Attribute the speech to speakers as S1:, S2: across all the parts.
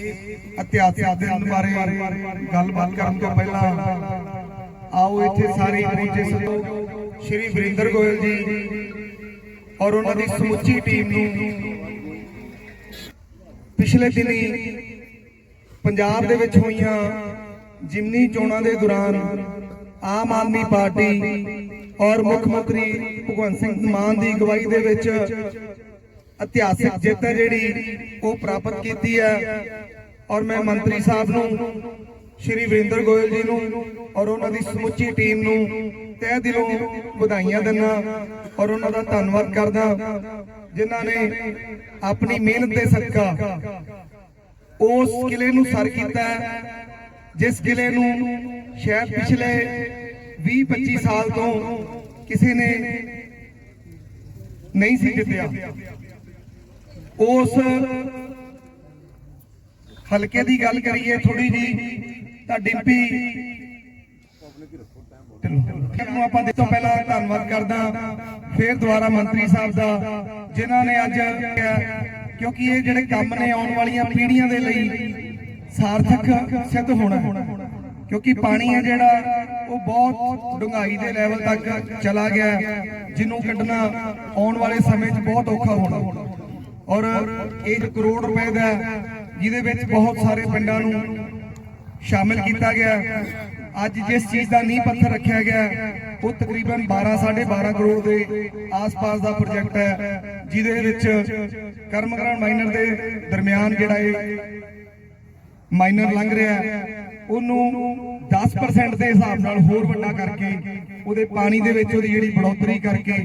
S1: ਇਤਿਹਾਸਿਕ ਦਿਨ ਬਾਰੇ ਗੱਲਬਾਤ ਕਰਨ ਤੋਂ ਪਹਿਲਾਂ ਆਓ ਇੱਥੇ ਸਾਰੇ ਪਹੁੰਚੇ ਸਤੋ ਸ਼੍ਰੀ ਵਰਿੰਦਰ ਗੋਇਲ ਜੀ ਔਰ ਉਹਨਾਂ ਦੀ ਸਮੁੱਚੀ ਟੀਮ ਨੂੰ। ਪਿਛਲੇ ਦਿਨੀ ਪੰਜਾਬ ਦੇ ਵਿੱਚ ਹੋਈਆਂ ਜਿਮਨੀ ਚੋਣਾਂ ਦੇ ਦੌਰਾਨ ਆਮ ਆਦਮੀ ਪਾਰਟੀ ਔਰ ਮੁੱਖ ਮੰਤਰੀ ਭਗਵੰਤ ਸਿੰਘ ਮਾਨ ਦੀ ਅਗਵਾਈ ਦੇ ਵਿੱਚ ਇਤਿਹਾਸਿਕ ਜਿੱਤ ਹੈ ਜਿਹੜੀ ਉਹ ਪ੍ਰਾਪਤ ਕੀਤੀ ਹੈ। ਔਰ ਮੈਂ ਮੰਤਰੀ ਸਾਹਿਬ ਨੂੰ, ਸ਼੍ਰੀ ਵਰਿੰਦਰ ਗੋਇਲ ਜੀ ਨੂੰ ਔਰ ਉਹਨਾਂ ਦੀ ਸਮੁੱਚੀ ਟੀਮ ਨੂੰ ਤਹਿ ਦਿਲੋਂ ਵਧਾਈਆਂ ਦਿੰਦਾ ਔਰ ਉਹਨਾਂ ਦਾ ਧੰਨਵਾਦ ਕਰਦਾ, ਜਿਨ੍ਹਾਂ ਨੇ ਆਪਣੀ ਮਿਹਨਤ ਦੇ ਸਦਕਾ ਉਸ ਕਿਲੇ ਨੂੰ ਸਰ ਕੀਤਾ ਜਿਸ ਕਿਲੇ ਨੂੰ ਸ਼ਾਇਦ ਪਿਛਲੇ 20-25 ਸਾਲ ਤੋਂ ਕਿਸੇ ਨੇ ਨਹੀਂ ਸੀ ਜਿੱਤਿਆ। ਉਸ ਹਲਕੇ ਦੀ ਗੱਲ ਕਰੀਏ ਥੋੜੀ ਜੀ ਤਾਂ ਡਿੰਪੀ। ਨੂੰ ਆਪਾਂ ਦੇ ਤੋਂ ਪਹਿਲਾਂ ਧੰਨਵਾਦ ਕਰਦਾ, ਫਿਰ ਦੁਬਾਰਾ ਮੰਤਰੀ ਸਾਹਿਬ ਦਾ, ਜਿਨ੍ਹਾਂ ਨੇ ਅੱਜ ਕਿਹਾ, ਕਿਉਂਕਿ ਇਹ ਜਿਹੜੇ ਕੰਮ ਨੇ ਆਉਣ ਵਾਲੀਆਂ ਪੀੜ੍ਹੀਆਂ ਦੇ ਲਈ ਸਾਰਥਕ ਸਿੱਧ ਹੋਣਾ ਕਿਉਂਕਿ ਪਾਣੀ ਹੈ ਜਿਹੜਾ, ਉਹ ਬਹੁਤ ਡੂੰਘਾਈ ਦੇ ਲੈਵਲ ਤੱਕ ਚਲਾ ਗਿਆ ਜਿਹਨੂੰ ਕੱਢਣਾ ਆਉਣ ਵਾਲੇ ਸਮੇਂ 'ਚ ਬਹੁਤ ਔਖਾ ਹੋਣਾ। ਔਰ ਇਹ ਜੋ ਕਰੋੜ ਰੁਪਏ ਦਾ ਜਿਹਦੇ ਵਿੱਚ ਬਹੁਤ ਸਾਰੇ ਪਿੰਡਾਂ ਨੂੰ ਸ਼ਾਮਿਲ ਕੀਤਾ ਗਿਆ। ਅੱਜ ਜਿਸ ਚੀਜ਼ ਦਾ ਨੀਂਹ ਪੱਥਰ ਰੱਖਿਆ ਗਿਆ, ਉਹ ਤਕਰੀਬਨ 12 12.5 ਕਰੋੜ ਦੇ ਆਸ-ਪਾਸ ਦਾ ਪ੍ਰੋਜੈਕਟ ਹੈ, ਜਿਹਦੇ ਵਿੱਚ ਕਰਮਗ੍ਰਾਮ ਮਾਈਨਰ ਦੇ ਦਰਮਿਆਨ ਜਿਹੜਾ ਇਹ ਮਾਈਨਰ ਲੰਘ ਰਿਹਾ ਉਹਨੂੰ 10% ਦੇ ਹਿਸਾਬ ਨਾਲ ਹੋਰ ਵੱਡਾ ਕਰਕੇ ਉਹਦੇ ਪਾਣੀ ਦੇ ਵਿੱਚ ਉਹਦੀ ਜਿਹੜੀ ਬੜੋਤਰੀ ਕਰਕੇ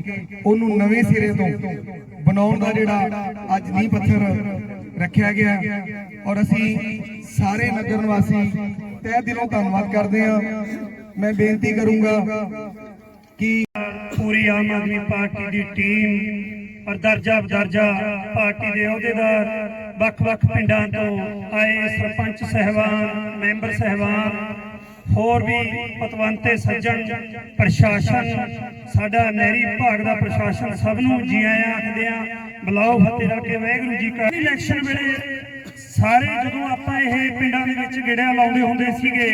S1: ਉਹਨੂੰ ਨਵੇਂ ਸਿਰੇ ਤੋਂ ਬਣਾਉਣ ਦਾ ਜਿਹੜਾ ਅੱਜ ਨੀਂਹ ਪੱਥਰ ਰੱਖਿਆ ਗਿਆ ਔਰ ਅਸੀਂ ਸਾਰੇ ਨਗਰ ਨਿਵਾਸੀ ਤਹਿ ਦਿਲੋਂ ਧੰਨਵਾਦ ਕਰਦੇ ਹਾਂ। ਮੈਂ ਬੇਨਤੀ ਕਰੂੰਗਾ ਕਿ
S2: ਪੂਰੀ ਆਮ ਆਦਮੀ ਪਾਰਟੀ ਦੀ ਟੀਮ ਔਰ ਦਰਜਾ ਬਦਰਜਾ ਪਾਰਟੀ ਦੇ ਅਹੁਦੇਦਾਰ ਵੱਖ-ਵੱਖ ਪਿੰਡਾਂ ਤੋਂ ਆਏ ਸਰਪੰਚ ਸਹਿਬਾਨ, ਮੈਂਬਰ ਸਹਿਬਾਨ, ਹੋਰ ਵੀ ਪਤਵੰਤੇ ਸੱਜਣ, ਪ੍ਰਸ਼ਾਸਨ, ਸਾਡਾ ਨਹਿਰੀ ਵਿਭਾਗ ਦਾ ਪ੍ਰਸ਼ਾਸਨ ਸਭ ਨੂੰ ਜੀ ਆਇਆਂ ਆਖਦੇ ਆ, ਬਲਾਓ ਫਤਿਹ ਰੱਖ ਕੇ ਜੀ ਕਾ ਇਲੈਕਸ਼ਨ ਵੇਲੇ ਸਾਰੇ ਜਦੋਂ ਆਪਾਂ ਇਹ ਪਿੰਡਾਂ ਦੇ ਵਿੱਚ ਗੇੜਿਆਂ ਲਾਉਂਦੇ ਹੁੰਦੇ ਸੀਗੇ,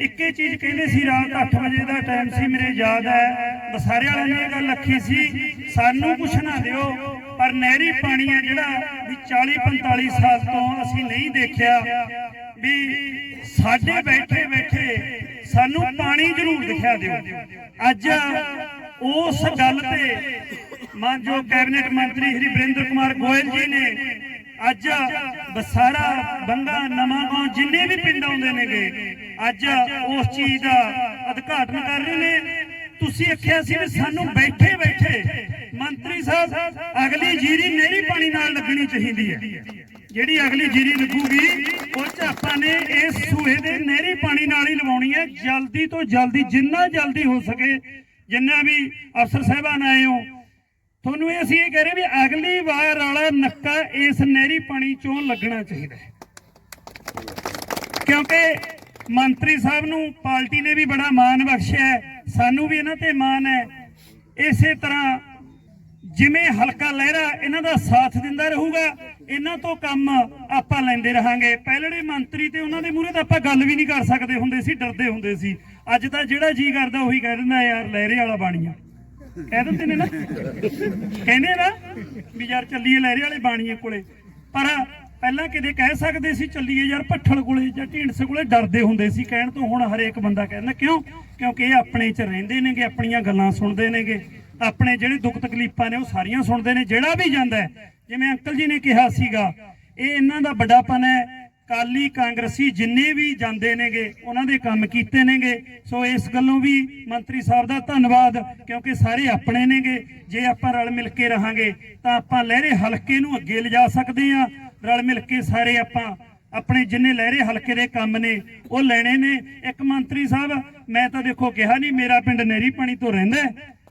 S2: ਇੱਕੇ ਚੀਜ਼ ਕਹਿੰਦੇ ਸੀ, ਰਾਤ 8 ਵਜੇ ਦਾ ਟਾਈਮ ਸੀ, ਮੇਰੇ ਯਾਦ ਹੈ ਬਸਾਰੇ ਵਾਲਿਆਂ ਨੇ ਇਹ ਗੱਲ ਰੱਖੀ ਸੀ, ਸਾਨੂੰ ਕੁਛ ਨਾ ਦਿਓ ਪਰ ਨਹਿਰੀ ਪਾਣੀ ਹੈ ਜਿਹੜਾ ਵੀ 40 45 ਸਾਲ ਤੋਂ ਅਸੀਂ ਨਹੀਂ ਦੇਖਿਆ ਵੀ ਸਾਡੇ ਬੈਠੇ ਬੈਠੇ ਸਾਨੂੰ ਪਾਣੀ ਜ਼ਰੂਰ ਦਿਖਾ ਦਿਓ। ਅੱਜ ਉਸ ਗੱਲ ਤੇ ਮਾਨਯੋਗ ਕੈਬਨਿਟ ਮੰਤਰੀ ਹਰੀ ਬਰਿੰਦਰ ਕੁਮਾਰ ਗੋਇਲ ਜੀ ਨੇ ਅੱਜ ਬਸਾਰਾ, ਬੰਗਾ ਨਵਾਂਗਾਉਂ ਜਿੰਨੇ ਵੀ ਪਿੰਡ ਆਉਂਦੇ ਨੇਗੇ, ਅੱਜ ਉਸ ਚੀਜ਼ ਦਾ ਉਦਘਾਟਨ ਕਰ ਰਹੇ ਨੇ। ਤੁਸੀਂ ਆਖਿਆ ਸੀ ਵੀ ਸਾਨੂੰ ਬੈਠੇ ਬੈਠੇ ਮੰਤਰੀ ਸਾਹਿਬ ਅਗਲੀ ਜੀਰੀ ਨਹਿਰੀ ਪਾਣੀ ਨਾਲ ਲੱਗਣੀ ਚਾਹੀਦੀ ਹੈ। ਜਿਹੜੀ ਅਗਲੀ ਜੀਰੀ ਲੱਗੂਗੀ ਉਹ ਚ ਨੇ ਇਸ ਸੂਏ ਦੇ ਨਹਿਰੀ ਪਾਣੀ ਨਾਲ ਹੀ ਲਵਾਉਣੀ ਹੈ। ਜਲਦੀ ਤੋਂ ਜਲਦੀ ਜਿੰਨਾ ਜਲਦੀ ਹੋ ਸਕੇ ਜਿੰਨਾ ਵੀ ਅਫਸਰ ਸਾਹਿਬਾਨ ਆਏ ਹੋ। ਤੁਹਾਨੂੰ ਇਹ ਅਸੀਂ ਇਹ ਕਹਿ ਰਹੇ ਵੀ ਅਗਲੀ ਵਾਰ ਵਾਲਾ ਨੱਕਾ ਇਸ ਨਹਿਰੀ ਪਾਣੀ ਚੋਂ ਲੱਗਣਾ ਚਾਹੀਦਾ ਹੈ। ਕਿਉਂਕਿ ਮੰਤਰੀ ਸਾਹਿਬ ਨੂੰ ਪਾਰਟੀ ਨੇ ਵੀ ਬੜਾ ਮਾਣ ਬਖਸ਼ਿਆ ਹੈ, ਸਾਨੂੰ ਵੀ ਇਹਨਾਂ ਤੇ ਮਾਣ ਹੈ। ਇਸੇ ਤਰ੍ਹਾਂ ਜਿਵੇਂ ਹਲਕਾ ਲਹਿਰਾ ਇਹਨਾਂ ਦਾ ਸਾਥ ਦਿੰਦਾ ਰਹੂਗਾ, ਇਹਨਾਂ ਤੋਂ ਕੰਮ ਆਪਾਂ ਲੈਂਦੇ ਰਹਾਂਗੇ। ਪਹਿਲੜੇ ਮੰਤਰੀ ਤੇ ਉਹਨਾਂ ਦੇ ਮੂਹਰੇ ਤਾਂ ਆਪਾਂ ਗੱਲ ਵੀ ਨਹੀਂ ਕਰ ਸਕਦੇ ਹੁੰਦੇ ਸੀ, ਡਰਦੇ ਹੁੰਦੇ ਸੀ। ਅੱਜ ਤਾਂ ਜਿਹੜਾ ਜੀ ਕਰਦਾ ਉਹੀ ਕਹਿ ਦਿੰਦਾ, ਯਾਰ ਲਹਿਰੇ ਵਾਲਾ ਬਾਣੀਆ। ਕਹਿ ਦਿੰਦੇ ਨੇ ਨਾ। ਕਹਿੰਦੇ ਨਾ ਵੀ ਯਾਰ ਚੱਲੀਏ ਲਹਿਰੇ ਵਾਲੇ ਬਾਣੀਏ ਕੋਲੇ। ਪਰ ਪਹਿਲਾਂ ਕਿਤੇ ਕਹਿ ਸਕਦੇ ਸੀ, ਚੱਲੀਏ ਯਾਰ ਭੱਠਲ ਕੋਲੇ ਜਾਂ ਢੀਂਡਸੇ ਕੋਲੇ, ਡਰਦੇ ਹੁੰਦੇ ਸੀ। ਕਹਿਣ ਤੋਂ ਹੁਣ ਹਰੇਕ ਬੰਦਾ ਕਹਿੰਦਾ, ਕਿਉਂ? ਕਿਉਂਕਿ ਇਹ ਆਪਣੇ ਚ ਰਹਿੰਦੇ ਨੇਗੇ, ਆਪਣੀਆਂ ਗੱਲਾਂ ਸੁਣਦੇ ਨੇਗੇ। ਆਪਣੇ ਜਿਹੜੇ ਦੁੱਖ ਤਕਲੀਫਾਂ ਨੇ, ਉਹ ਸਾਰੀਆਂ ਸੁਣਦੇ ਨੇ। ਜਿਹੜਾ ਵੀ ਜਾਂਦਾ ਜਿਵੇਂ ਅੰਕਲ ਜੀ ਨੇ ਕਿਹਾ ਸੀਗਾ, ਇਹ ਇਹਨਾਂ ਦਾ ਵੱਡਾਪਨ ਹੈ। ਕਾਲੀ ਕਾਂਗਰਸੀ ਜਿੰਨੇ ਵੀ ਜਾਂਦੇ ਨੇਗੇ, ਉਹਨਾਂ ਦੇ ਕੰਮ ਕੀਤੇ ਨੇਗੇ। ਸੋ ਇਸ ਗੱਲੋਂ ਵੀ ਮੰਤਰੀ ਸਾਹਿਬ ਦਾ ਧੰਨਵਾਦ, ਕਿਉਂਕਿ ਸਾਰੇ ਆਪਣੇ ਨੇਗੇ। ਜੇ ਆਪਾਂ ਰਲ ਮਿਲ ਕੇ ਰਹਾਂਗੇ, ਤਾਂ ਆਪਾਂ ਲਹਿਰੇ ਹਲਕੇ ਨੂੰ ਅੱਗੇ ਲਿਜਾ ਸਕਦੇ ਹਾਂ। ਰਲ ਮਿਲ ਕੇ ਸਾਰੇ ਆਪਾਂ ਆਪਣੇ ਜਿੰਨੇ ਲਹਿਰੇ ਹਲਕੇ ਦੇ ਕੰਮ ਨੇ, ਉਹ ਲੈਣੇ ਨੇ। ਇੱਕ ਮੰਤਰੀ ਸਾਹਿਬ, ਮੈਂ ਤਾਂ ਦੇਖੋ ਕਿਹਾ ਨਹੀਂ ਮੇਰਾ ਪਿੰਡ ਨਹਿਰੀ ਪਾਣੀ ਤੋਂ ਰਹਿੰਦਾ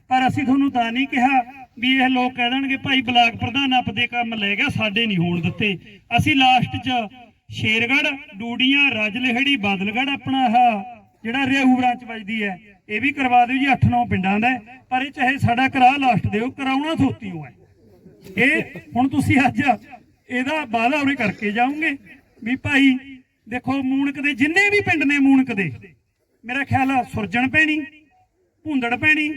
S2: ਪਰ ਅਸੀਂ ਤੁਹਾਨੂੰ ਤਾਂ ਨਹੀਂ ਕਿਹਾ ਵੀ ਇਹ ਲੋਕ ਕਹਿ ਦੇਣਗੇ, ਭਾਈ ਬਲਾਕ ਪ੍ਰਧਾਨ ਆਪਦੇ ਕੰਮ ਲੈ ਗਿਆ, ਸਾਡੇ ਨਹੀਂ ਹੋਣ ਦਿੱਤੇ। ਅਸੀਂ ਲਾਸਟ 'ਚ ਸ਼ੇਰਗੜ੍ਹ, ਡੂਡੀਆਂ, ਰਾਜਲਹੜੀ ਬਾਦਲਗੜ ਆਪਣਾ ਆਹ ਜਿਹੜਾ ਰਿਆਹੂ ਬ੍ਰਾਂਚ ਵੱਜਦੀ ਹੈ, ਇਹ ਵੀ ਕਰਵਾ ਦਿਓ ਜੀ 8-9 ਪਿੰਡਾਂ ਦਾ ਪਰ ਇਹ ਚਾਹੇ ਸਾਡਾ ਕਰਾ ਲਾਸਟ ਦਿਓ, ਕਰਾਉਣਾ ਥੋਤੀ ਹੋ ਹੈ। ਇਹ ਹੁਣ ਤੁਸੀਂ ਅੱਜ ਇਹਦਾ ਵਾਅਦਾ ਉਰੇ ਕਰਕੇ ਜਾਓਗੇ ਵੀ ਭਾਈ, ਦੇਖੋ ਮੂਣਕ ਦੇ ਜਿੰਨੇ ਵੀ ਪਿੰਡ ਨੇ ਮੂਣਕ ਦੇ, ਮੇਰਾ ਖਿਆਲ ਆ ਸੁਰਜਣ ਪੈਣੀ, ਭੁੰਦੜ ਪੈਣੀ,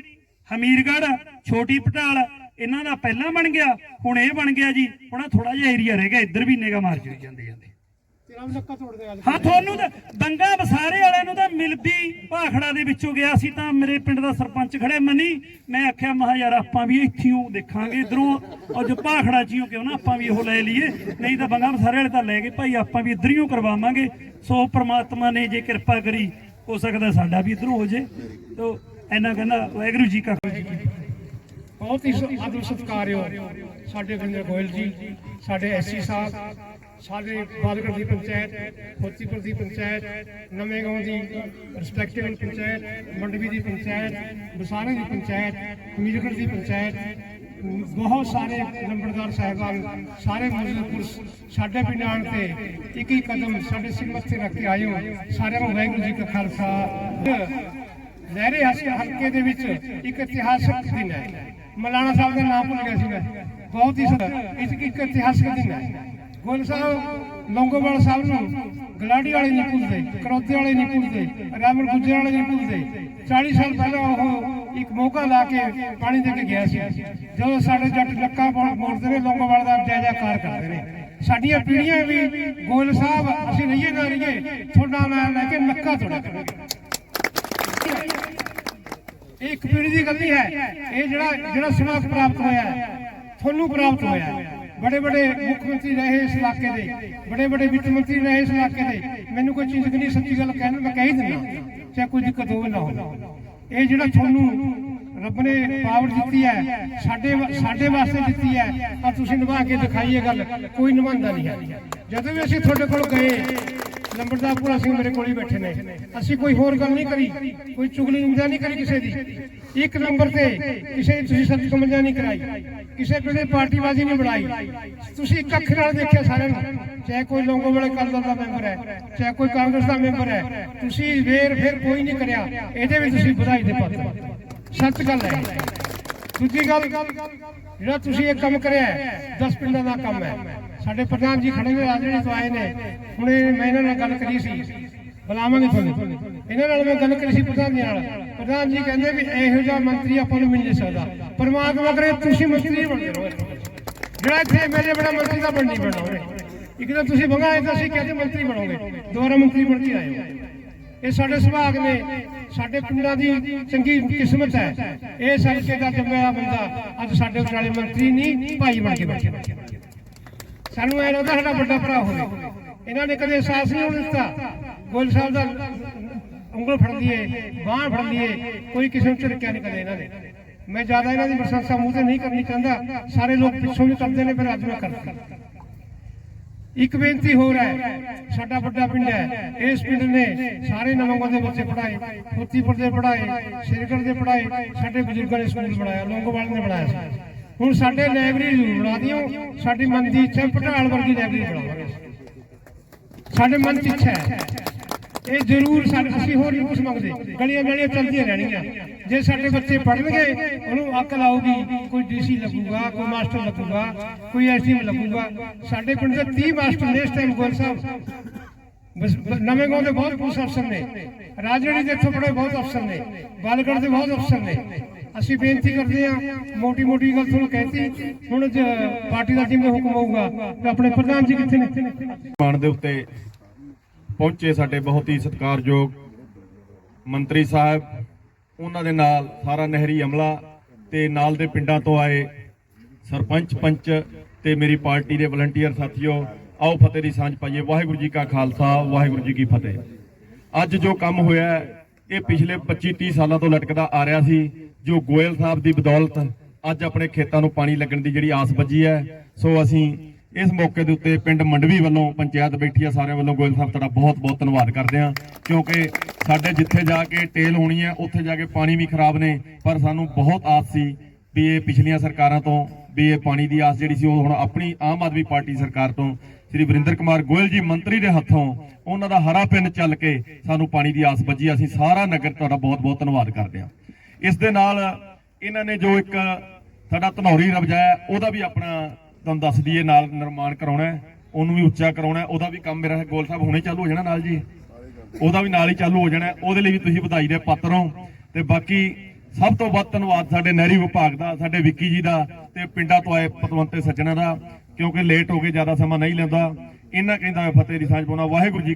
S2: ਹਮੀਰਗੜ੍ਹ, ਛੋਟੀ ਪਟਾਲ, ਇਹਨਾਂ ਦਾ ਪਹਿਲਾਂ ਬਣ ਗਿਆ, ਹੁਣ ਇਹ ਬਣ ਗਿਆ ਜੀ, ਹੁਣ ਥੋੜਾ ਜਿਹਾ ਏਰੀਆ ਰਹਿ ਗਿਆ, ਇੱਧਰ ਵੀ ਨੇਗਾ ਮਾਰ ਜੁੜੀ ਜਾਂਦੇ ਜਾਂਦੇ। ਹਾਂ ਤੁਹਾਨੂੰ ਤਾਂ ਬੰਗਾ ਬਸਾਰੇ ਵਾਲਿਆਂ ਨੂੰ ਤਾਂ ਮਿਲਦੀ ਭਾਖੜਾ ਦੇ ਵਿੱਚੋਂ ਗਿਆ ਸੀ ਤਾਂ ਮੇਰੇ ਪਿੰਡ ਦਾ ਸਰਪੰਚ ਖੜੇ ਮੰਨੀ ਮੈਂ ਆਖਿਆ ਮਹਾ ਯਾਰ ਆਪਾਂ ਵੀ ਇੱਥੀਓ ਦੇਖਾਂਗੇ ਇਧਰੋਂ ਅੱਜ ਭਾਖੜਾ ਚੀਓ ਕਿਉਂ ਨਾ ਆਪਾਂ ਵੀ ਉਹ ਲੈ ਲਈਏ ਨਹੀਂ ਤਾਂ ਬੰਗਾ ਬਸਾਰੇ ਵਾਲੇ ਤਾਂ ਲੈ ਗਏ ਭਾਈ ਆਪਾਂ ਵੀ ਇਧਰੀਓ ਕਰਵਾਵਾਂਗੇ। ਸੋ ਪ੍ਰਮਾਤਮਾ ਨੇ ਜੇ ਕਿਰਪਾ ਕਰੀ ਹੋ ਸਕਦਾ ਸਾਡਾ ਵੀ ਇਧਰੋਂ ਹੋ ਜੇ। ਤੋ ਐਨਾ ਕਹਿੰਦਾ ਵਾਹਿਗੁਰੂ ਜੀ ਕਾ ਖਾਲਸਾ।
S3: ਬਹੁਤ ਹੀ ਆਦਰ ਸਤਿਕਾਰਯੋਗ ਸਾਡੇ ਗੁਰਿੰਦਰ ਗੋਇਲ ਜੀ ਸਾਡੇ ਐਸਸੀ ਸਾਹਿਬ ਸਾਡੇ ਬਾਦਗੜ ਦੀ ਪੰਚਾਇਤ ਖੋਤੀਪੁਰ ਦੀ ਪੰਚਾਇਤ, ਨਵੇਂ ਗਾਉਂ ਦੀ ਰਿਸਪੈਕਟੇਬਲ ਪੰਚਾਇਤ, ਮੰਡਵੀ ਦੀ ਪੰਚਾਇਤ, ਬਸਾਰੇ ਦੀ ਪੰਚਾਇਤ ਮੀਰਗੜ ਦੀ ਪੰਚਾਇਤ, ਬਹੁਤ ਸਾਰੇ ਨੰਬਰਦਾਰ ਸਾਹਿਬਾਨ, ਸਾਰੇ ਮੌਜੂਦ ਪੁਰਸ਼ ਸਾਡੇ ਪਿੰਡ ਆਉਣ ਤੇ ਇੱਕ ਹੀ ਕਦਮ ਸਾਡੇ ਸਿਰ ਮੱਥੇ ਰੱਖ ਕੇ ਆਏ ਹੋ। ਸਾਰਿਆਂ ਨੂੰ ਵਾਹਿਗੁਰੂ ਜੀ ਕਾ ਖਾਲਸਾ। ਲਹਿਰੇ ਹਲਕੇ ਦੇ ਵਿੱਚ ਇੱਕ ਇਤਿਹਾਸਕ ਦਿਨ ਹੈ। ਮਲਾਣਾ ਸਾਹਿਬ ਦਾ ਨਾਮ ਭੁੱਲ ਗਿਆ ਸੀ ਮੈਂ। ਬਹੁਤ ਹੀ ਇਸ ਇੱਕ ਇਤਿਹਾਸਕ ਦਿਨ ਹੈ। ਗੋਲ ਸਾਹਿਬ, ਲੌਂਗੋਵਾਲ ਸਾਹਿਬ ਨੂੰ ਗਲਾੜੀ ਵਾਲੇ ਨਹੀਂ ਭੁੱਲਦੇ ਕਰੋਤੇ ਵਾਲੇ ਨਹੀਂ ਭੁੱਲਦੇ, ਰਾਮਨ ਗੁੱਜਰ ਵਾਲੇ ਨਹੀਂ ਭੁੱਲਦੇ। 40 ਸਾਲ ਪਹਿਲਾਂ ਉਹ ਇੱਕ ਮੌਕਾ ਲਾ ਕੇ ਪਾਣੀ ਦੇ ਕੇ ਗਿਆ ਸੀ। ਜਦੋਂ ਸਾਡੇ ਜੱਟ ਲੱਕਾਂ ਮੋੜਦੇ ਨੇ, ਲੌਂਗੋਵਾਲ ਦਾ ਜੈ ਕਰਦੇ ਨੇ। ਸਾਡੀਆਂ ਪੀੜ੍ਹੀਆਂ ਵੀ ਗੋਲ ਸਾਹਿਬ, ਅਸੀਂ ਰਹੀਏ ਨਾ ਰਹੀਏ, ਤੁਹਾਡਾ ਨਾਂ ਲੈ ਕੇ ਨੱਕਾ ਤੋੜਾ ਕਰਾਂਗੇ ਇਹ ਇੱਕ ਪੀੜ੍ਹੀ ਦੀ ਗੱਲ ਨਹੀਂ ਹੈ, ਇਹ ਜਿਹੜਾ ਜਿਹੜਾ ਸਮਾਜ ਪ੍ਰਾਪਤ ਹੋਇਆ, ਤੁਹਾਨੂੰ ਪ੍ਰਾਪਤ ਹੋਇਆ। ਬੜੇ ਬੜੇ ਮੁੱਖ ਮੰਤਰੀ ਰਹੇ ਇਸ ਇਲਾਕੇ ਦੇ, ਬੜੇ ਬੜੇ ਵਿੱਤ ਮੰਤਰੀ ਰਹੇ ਇਸ ਇਲਾਕੇ ਦੇ। ਮੈਨੂੰ ਕੋਈ ਚੀਜ਼ ਨਹੀਂ ਸੱਚੀ ਗੱਲ ਕਹਿਣ, ਮੈਂ ਕਹਿ ਹੀ ਦਿੰਦਾ, ਚਾਹੇ ਕੋਈ ਦਿੱਕਤ ਹੋਵੇ ਨਾ ਹੋਵੇ। ਇਹ ਜਿਹੜਾ ਤੁਹਾਨੂੰ ਰੱਬ ਨੇ ਪਾਵਰ ਦਿੱਤੀ ਹੈ, ਸਾਡੇ ਸਾਡੇ ਵਾਸਤੇ ਦਿੱਤੀ ਹੈ ਤਾਂ ਤੁਸੀਂ ਨਿਭਾ ਕੇ ਦਿਖਾਈਏ ਗੱਲ, ਕੋਈ ਨਿਭਾਉਂਦਾ ਨਹੀਂ ਹੈ। ਜਦੋਂ ਵੀ ਅਸੀਂ ਤੁਹਾਡੇ ਕੋਲ ਗਏ ਲੰਬੜਦਾਰ ਭੂਰਾ ਸਿੰਘ ਮੇਰੇ ਕੋਲ ਹੀ ਬੈਠੇ ਨੇ। ਅਸੀਂ ਕੋਈ ਹੋਰ ਗੱਲ ਨਹੀਂ ਕਰੀ, ਕੋਈ ਚੁਗਲੀ ਨਿੰਦਾ ਨਹੀਂ ਕਰੀ ਕਿਸੇ ਦੀ। ਇੱਕ ਨੰਬਰ ਤੇ ਕਿਸੇ ਦੀ ਤੁਸੀਂ ਸੱਚ ਕਮੰਜਾ ਨਹੀਂ ਕਰਾਈ। ਕਿਸੇ ਵੇਲੇ ਪਾਰਟੀਬਾਜ਼ੀ ਨਹੀਂ ਬਣਾਈ। ਤੁਸੀਂ ਇੱਕ ਨਾਲ ਦੇਖਿਆ ਸਾਰਿਆਂ ਨੂੰ, ਚਾਹੇ ਕੋਈ ਲੋਂਗੋ ਵਾਲੇ ਦਾ ਮੈਂਬਰ ਹੈ, ਚਾਹੇ ਕੋਈ ਕਾਂਗਰਸ ਦਾ ਮੈਂਬਰ ਹੈ, ਤੁਸੀਂ ਵੇਰ ਫੇਰ ਕੋਈ ਨਹੀਂ ਕਰਿਆ। ਇਹਦੇ ਵਿੱਚ ਤੁਸੀਂ ਵਧਾਈ ਦੇ ਪਾਤਰ ਸੱਚ ਗੱਲ ਹੈ। ਦੂਜੀ ਗੱਲ, ਜਿਹੜਾ ਤੁਸੀਂ ਇਹ ਕੰਮ ਕਰਿਆ 10 ਪਿੰਡਾਂ ਦਾ ਕੰਮ ਹੈ। ਸਾਡੇ ਪ੍ਰਧਾਨ ਜੀ ਖੜੇ ਹੋਏ ਆਜੜੇ ਤੋਂ ਆਏ ਨੇ। ਹੁਣ ਮੈਂ ਇਹਨਾਂ ਨਾਲ ਗੱਲ ਕਰੀ ਸੀ। ਬੁਲਾਵਾਂਗੇ ਤੁਹਾਨੂੰ। ਇਹਨਾਂ ਨਾਲ ਮੈਂ ਗੱਲ ਕਰੀ ਸੀ ਪ੍ਰਧਾਨ ਜੀ ਨਾਲ। ਪ੍ਰਧਾਨ ਜੀ ਕਹਿੰਦੇ ਵੀ ਇਹੋ ਜਿਹਾ ਮੰਤਰੀ ਆਪਾਂ ਨੂੰ ਮਿਲ ਨਹੀਂ ਸਕਦਾ। ਪਰਮਾਤਮਾ ਕਰੇ ਤੁਸੀਂ ਮੰਤਰੀ ਬਣਦੇ ਰਹੋ। ਜਿਹੜਾ ਇੱਥੇ ਐਮਐਲਏ ਬਣਾ ਮੰਤਰੀ ਦਾ ਬਣ ਨਹੀਂ ਬਣਨਾ ਇੱਕ ਤਾਂ ਤੁਸੀਂ ਮੰਗਾਏ ਤਾਂ ਅਸੀਂ ਕਹਿੰਦੇ ਮੰਤਰੀ ਬਣੋਗੇ ਦੁਬਾਰਾ ਮੰਤਰੀ ਬਣ ਕੇ ਆਏ ਇਹ ਸਾਡੇ ਸੁਭਾਗ ਨੇ। ਸਾਡੇ ਪਿੰਡਾਂ ਦੀ ਚੰਗੀ ਕਿਸਮਤ ਹੈ। ਇਹ ਹਲਕੇ ਦਾ ਜੰਮਿਆ ਬੰਦਾ ਅੱਜ ਸਾਡੇ ਵਿਚਾਲੇ ਮੰਤਰੀ ਨਹੀਂ, ਭਾਈ ਬਣ ਕੇ ਬੈਠੇ। ਸਾਨੂੰ ਇਹ ਲੱਗਦਾ ਸਾਡਾ ਵੱਡਾ ਭਰਾ ਹੋਵੇ। ਇਹਨਾਂ ਨੇ ਕਦੇ ਅਹਿਸਾਸ ਨਹੀਂ ਹੋਣ ਦਿੱਤਾ। ਗੋਲ ਸਾਹਿਬ ਦਾ ਉਂਗਲ ਫੜ ਲਈਏ ਬਾਹ ਫੜ ਲਈਏ ਕੋਈ ਕਿਸੇ ਨੂੰ ਝਿੜਕਿਆ ਨਹੀਂ ਕਦੇ ਇਹਨਾਂ ਨੇ। ਮੈਂ ਜ਼ਿਆਦਾ ਇਹਨਾਂ ਦੀ ਪ੍ਰਸ਼ੰਸਾ ਮੂੰਹ ਤੇ ਨਹੀਂ ਕਰਨੀ ਚਾਹੁੰਦਾ। ਸਾਰੇ ਲੋਕ ਪਿੱਛੋਂ ਵੀ ਕਰਦੇ ਨੇ, ਫਿਰ ਅੱਜ ਮੈਂ ਕਰਦਾ ਇੱਕ ਬੇਨਤੀ ਹੋਰ ਹੈ, ਸਾਡਾ ਵੱਡਾ ਪਿੰਡ ਹੈ। ਇਸ ਪਿੰਡ ਨੇ ਸਾਰੇ ਨਵੰਗਾਂ ਦੇ ਬੱਚੇ ਪੜਾਏ ਖੋਤੀਪੁਰ ਦੇ ਪੜਾਏ ਸ਼ੇਰਗੜ ਦੇ ਪੜਾਏ ਸਾਡੇ ਬਜ਼ੁਰਗਾਂ ਨੇ ਸਕੂਲ ਬਣਾਇਆ ਲੋਂਗੋਵਾਲ ਨੇ ਬਣਾਇਆ ਸੀ। ਹੁਣ ਸਾਡੇ ਲਾਇਬ੍ਰੇਰੀ ਜ਼ਰੂਰ ਬਣਾ ਦਿਓ। ਸਾਡੀ ਮਨ ਦੀ ਇੱਛਾ ਪਟਾਲ ਵਰਗੀ ਲਾਇਬ੍ਰੇਰੀ ਬਣਾਵਾਂਗੇ। ਸਾਡੇ ਮਨ ਦੀ ਇੱਛਾ ਹੈ। ਇਹ ਜ਼ਰੂਰ ਸਾਡੇ ਅਸੀਂ ਹੋਰ ਨਹੀਂ ਕੁਝ ਮੰਗਦੇ। ਗਲੀਆਂ ਗਲੀਆਂ ਚੱਲਦੀਆਂ ਰਹਿਣੀਆਂ। ਜੇ ਸਾਡੇ ਬੱਚੇ ਪੜ੍ਹਨਗੇ, ਉਹਨੂੰ ਅਕਲ ਆਊਗੀ, ਕੋਈ ਡੀਸੀ ਲੱਗੂਗਾ, ਕੋਈ ਮਾਸਟਰ ਲੱਗੂਗਾ, ਕੋਈ ਐਸਡੀਐਮ ਲੱਗੂਗਾ। ਸਾਡੇ ਪਿੰਡ ਦੇ 30 ਮਾਸਟਰ ਨੇ ਇਸ ਟਾਈਮ ਗੋਲ ਸਾਹਿਬ। ਨਵੇਂ ਗਾਉਂ ਦੇ ਬਹੁਤ ਪੁਲਿਸ ਅਫਸਰ ਨੇ। ਰਾਜੜੀ ਦੇ ਇੱਥੋਂ ਬੜੇ ਬਹੁਤ ਅਫਸਰ ਨੇ। ਬਾਲਗੜ੍ਹ ਦੇ ਬਹੁਤ ਅਫਸਰ ਨੇ। ਅਸੀਂ ਬੇਨਤੀ ਕਰਦੇ ਹਾਂ ਮੋਟੀ ਮੋਟੀ ਗੱਲ ਤੁਹਾਨੂੰ ਕਹਿਤੀ, ਹੁਣ ਪਾਰਟੀ ਦਾ ਜਿਵੇਂ ਹੁਕਮ ਹੋਊਗਾ, ਤੇ ਆਪਣੇ ਪ੍ਰਧਾਨ ਜੀ ਕਿੱਥੇ ਨੇ?
S4: ਮਾਨ ਦੇ ਉੱਤੇ ਪਹੁੰਚੇ ਸਾਡੇ ਬਹੁਤ ਹੀ ਸਤਿਕਾਰਯੋਗ ਮੰਤਰੀ ਸਾਹਿਬ, ਉਹਨਾਂ ਦੇ ਨਾਲ ਸਾਰਾ ਨਹਿਰੀ ਅਮਲਾ ਤੇ ਨਾਲ ਦੇ ਪਿੰਡਾਂ ਤੋਂ ਆਏ ਸਰਪੰਚ ਪੰਚ ਤੇ ਮੇਰੀ ਪਾਰਟੀ ਦੇ ਵਲੰਟੀਅਰ ਸਾਥੀਓ, ਆਓ ਫਤਿਹ ਦੀ ਸਾਂਝ ਪਾਈਏ। ਵਾਹਿਗੁਰੂ ਜੀ ਕਾ ਖਾਲਸਾ, ਵਾਹਿਗੁਰੂ ਜੀ ਕੀ ਫਤਿਹ। ਅੱਜ ਜੋ ਕੰਮ ਹੋਇਆ ਇਹ ਪਿਛਲੇ 25 30 ਸਾਲਾਂ ਤੋਂ ਲਟਕਦਾ ਆ ਰਿਹਾ ਸੀ। ਜੋ ਗੋਇਲ ਸਾਹਿਬ ਦੀ ਬਦੌਲਤ ਅੱਜ ਆਪਣੇ ਖੇਤਾਂ ਨੂੰ ਪਾਣੀ ਲੱਗਣ ਦੀ ਜਿਹੜੀ ਆਸ ਵੱਜੀ ਹੈ, ਸੋ ਅਸੀਂ ਇਸ ਮੌਕੇ ਦੇ ਉੱਤੇ ਪਿੰਡ ਮੰਡਵੀ ਵੱਲੋਂ ਪੰਚਾਇਤ ਬੈਠੀ ਆ ਸਾਰਿਆਂ ਵੱਲੋਂ ਗੋਇਲ ਸਾਹਿਬ ਤੁਹਾਡਾ ਬਹੁਤ ਬਹੁਤ ਧੰਨਵਾਦ ਕਰਦੇ ਹਾਂ, ਕਿਉਂਕਿ ਸਾਡੇ ਜਿੱਥੇ ਜਾ ਕੇ ਟੇਲ ਹੋਣੀ ਹੈ, ਉੱਥੇ ਜਾ ਕੇ ਪਾਣੀ ਵੀ ਖਰਾਬ ਨੇ, ਪਰ ਸਾਨੂੰ ਬਹੁਤ ਆਸ ਸੀ ਵੀ ਇਹ ਪਿਛਲੀਆਂ ਸਰਕਾਰਾਂ ਤੋਂ ਵੀ ਇਹ ਪਾਣੀ ਦੀ ਆਸ ਜਿਹੜੀ ਸੀ, ਉਹ ਹੁਣ ਆਪਣੀ ਆਮ ਆਦਮੀ ਪਾਰਟੀ ਸਰਕਾਰ ਤੋਂ, ਸ੍ਰੀ ਵਰਿੰਦਰ ਕੁਮਾਰ ਗੋਇਲ ਜੀ ਮੰਤਰੀ ਦੇ ਹੱਥੋਂ ਉਹਨਾਂ ਦਾ ਹਰਾ ਪਿੰਨ ਚੱਲ ਕੇ ਸਾਨੂੰ ਪਾਣੀ ਦੀ ਆਸ ਵੱਜੀ, ਅਸੀਂ ਸਾਰਾ ਨਗਰ ਤੁਹਾਡਾ ਬਹੁਤ ਬਹੁਤ ਧੰਨਵਾਦ ਕਰਦੇ ਹਾਂ। ਇਸ ਦੇ ਨਾਲ ਇਹਨਾਂ ਨੇ ਜੋ ਇੱਕ ਸਾਡਾ ਧਨੌਰੀ ਰਵਜਾਇਆ, ਉਹਦਾ ਵੀ ਆਪਣਾ ਤੁਹਾਨੂੰ ਦੱਸ ਦਈਏ, ਨਾਲ ਨਿਰਮਾਣ ਕਰਾਉਣਾ ਉਹਨੂੰ ਵੀ ਉੱਚਾ ਕਰਾਉਣਾ ਉਹਦਾ ਵੀ ਕੰਮ ਮੇਰਾ ਗੋਲ ਸਾਹਿਬ ਹੁਣੇ ਚਾਲੂ ਹੋ ਜਾਣਾ ਨਾਲ ਜੀ। ਉਹਦਾ ਵੀ ਨਾਲ ਹੀ ਚਾਲੂ ਹੋ ਜਾਣਾ ਉਹਦੇ ਲਈ ਵੀ ਤੁਸੀਂ ਵਧਾਈ ਦੇ ਪਾਤਰ ਹੋ। ਤੇ ਬਾਕੀ ਸਭ ਤੋਂ ਵੱਧ ਧੰਨਵਾਦ ਸਾਡੇ ਨਹਿਰੀ ਵਿਭਾਗ ਦਾ, ਸਾਡੇ ਵਿੱਕੀ ਜੀ ਦਾ ਤੇ ਪਿੰਡਾਂ ਤੋਂ ਆਏ ਪਤਵੰਤੇ ਸੱਜਣਾ ਦਾ, ਕਿਉਂਕਿ ਲੇਟ ਹੋ ਗਏ ਜ਼ਿਆਦਾ ਸਮਾਂ ਨਹੀਂ ਲੈਂਦਾ। ਇਹਨਾਂ ਕਹਿੰਦਾ ਫਤਿਹ ਦੀ ਸਾਂਝ ਪਾਉਣਾ ਵਾਹਿਗੁਰੂ ਜੀ